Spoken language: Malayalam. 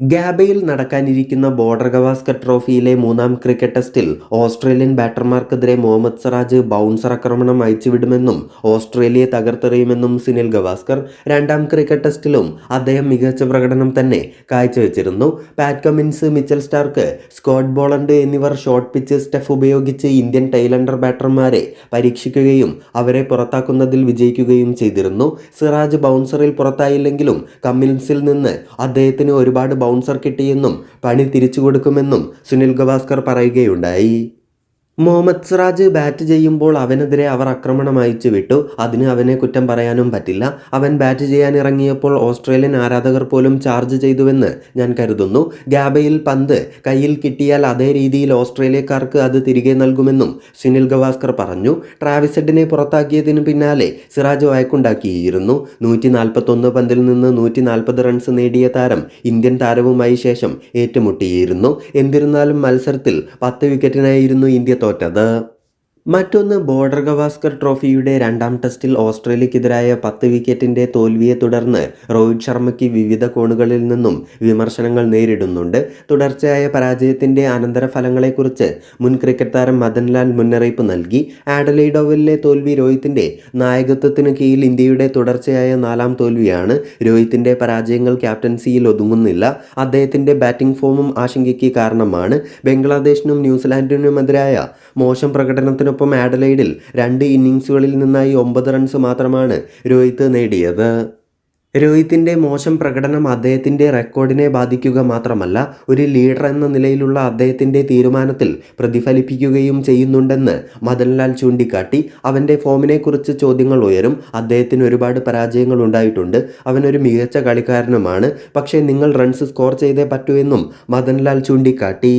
ഗാബയിൽ നടക്കാനിരിക്കുന്ന ബോർഡർ ഗവാസ്കർ ട്രോഫിയിലെ മൂന്നാം ക്രിക്കറ്റ് ടെസ്റ്റിൽ ഓസ്ട്രേലിയൻ ബാറ്റർമാർക്കെതിരെ മുഹമ്മദ് സറാജ് ബൗൺസർ ആക്രമണം അയച്ചുവിടുമെന്നും ഓസ്ട്രേലിയയെ തകർത്തെറിയുമെന്നും സുനിൽ ഗവാസ്കർ രണ്ടാം ക്രിക്കറ്റ് ടെസ്റ്റിലും അദ്ദേഹം മികച്ച പ്രകടനം തന്നെ കാഴ്ചവെച്ചിരുന്നു. Pat Cummins Mitchell Starc Scott Boland എന്നിവർ ഷോർട്ട് പിച്ച് സ്റ്റഫ് ഉപയോഗിച്ച് ഇന്ത്യൻ ടൈലൻഡർ ബാറ്റർമാരെ പരീക്ഷിക്കുകയും അവരെ പുറത്താക്കുന്നതിൽ വിജയിക്കുകയും ചെയ്തിരുന്നു. സിറാജ് ബൗൺസറിൽ പുറത്തായില്ലെങ്കിലും കമ്മിൻസിൽ നിന്ന് അദ്ദേഹത്തിന് ഒരുപാട് ബൗൺസർ കിട്ടിയെന്നും പണി തിരിച്ചു കൊടുക്കുമെന്നും സുനിൽ ഗവാസ്കർ പറയുകയുണ്ടായി. മുഹമ്മദ് സിറാജ് ബാറ്റ് ചെയ്യുമ്പോൾ അവനെതിരെ അവർ ആക്രമണം അയച്ചു വിട്ടു. അതിന് അവനെ കുറ്റം പറയാനും പറ്റില്ല. അവൻ ബാറ്റ് ചെയ്യാൻ ഇറങ്ങിയപ്പോൾ ഓസ്ട്രേലിയൻ ആരാധകർ പോലും ചാർജ് ചെയ്തുവെന്ന് ഞാൻ കരുതുന്നു. ഗാബയിൽ പന്ത് കയ്യിൽ കിട്ടിയാൽ അതേ രീതിയിൽ ഓസ്ട്രേലിയക്കാർക്ക് അത് തിരികെ നൽകുമെന്നും സുനിൽ ഗവാസ്കർ പറഞ്ഞു. ട്രാവിസെഡിനെ പുറത്താക്കിയതിനു പിന്നാലെ സിറാജ് വഴക്കുണ്ടാക്കിയിരുന്നു. നൂറ്റി നാൽപ്പത്തൊന്ന് പന്തിൽ നിന്ന് നൂറ്റി നാൽപ്പത് റൺസ് നേടിയ താരം ഇന്ത്യൻ താരവുമായി ശേഷം ഏറ്റുമുട്ടിയിരുന്നു. എന്നിരുന്നാലും മത്സരത്തിൽ പത്ത് വിക്കറ്റിനായിരുന്നു ഇന്ത്യ to other മറ്റൊന്ന് ബോർഡർ ഗവാസ്കർ ട്രോഫിയുടെ രണ്ടാം ടെസ്റ്റിൽ ഓസ്ട്രേലിയക്കെതിരായ പത്ത് വിക്കറ്റിന്റെ തോൽവിയെ തുടർന്ന് രോഹിത് ശർമ്മയ്ക്ക് വിവിധ കോണുകളിൽ നിന്നും വിമർശനങ്ങൾ നേരിടുന്നുണ്ട്. തുടർച്ചയായ പരാജയത്തിന്റെ അനന്തരഫലങ്ങളെക്കുറിച്ച് മുൻ ക്രിക്കറ്റ് താരം മദൻലാൽ മുന്നറിയിപ്പ് നൽകി. ആഡലൈഡോവലിലെ തോൽവി രോഹിത്തിന്റെ നായകത്വത്തിന് കീഴിൽ ഇന്ത്യയുടെ തുടർച്ചയായ നാലാം തോൽവിയാണ്. രോഹിത്തിന്റെ പരാജയങ്ങൾ ക്യാപ്റ്റൻസിയിൽ ഒതുങ്ങുന്നില്ല. അദ്ദേഹത്തിന്റെ ബാറ്റിംഗ് ഫോമും ആശങ്കയ്ക്ക് കാരണമാണ്. ബംഗ്ലാദേശിനും ന്യൂസിലാൻഡിനുമെതിരായ മോശം പ്രകടനത്തിനൊപ്പം ആഡലൈഡിൽ രണ്ട് ഇന്നിങ്സുകളിൽ നിന്നായി ഒമ്പത് റൺസ് മാത്രമാണ് രോഹിത് നേടിയത്. രോഹിത്തിന്റെ മോശം പ്രകടനം അദ്ദേഹത്തിന്റെ റെക്കോർഡിനെ ബാധിക്കുക മാത്രമല്ല ഒരു ലീഡർ എന്ന നിലയിലുള്ള അദ്ദേഹത്തിന്റെ തീരുമാനത്തിൽ പ്രതിഫലിപ്പിക്കുകയും ചെയ്യുന്നുണ്ടെന്ന് മദൻലാൽ ചൂണ്ടിക്കാട്ടി. അവന്റെ ഫോമിനെക്കുറിച്ച് ചോദ്യങ്ങൾ ഉയരും. അദ്ദേഹത്തിന് ഒരുപാട് പരാജയങ്ങൾ ഉണ്ടായിട്ടുണ്ട്. അവനൊരു മികച്ച കളിക്കാരനുമാണ്. പക്ഷേ നിങ്ങൾ റൺസ് സ്കോർ ചെയ്തേ പറ്റൂ എന്നും മദൻലാൽ ചൂണ്ടിക്കാട്ടി.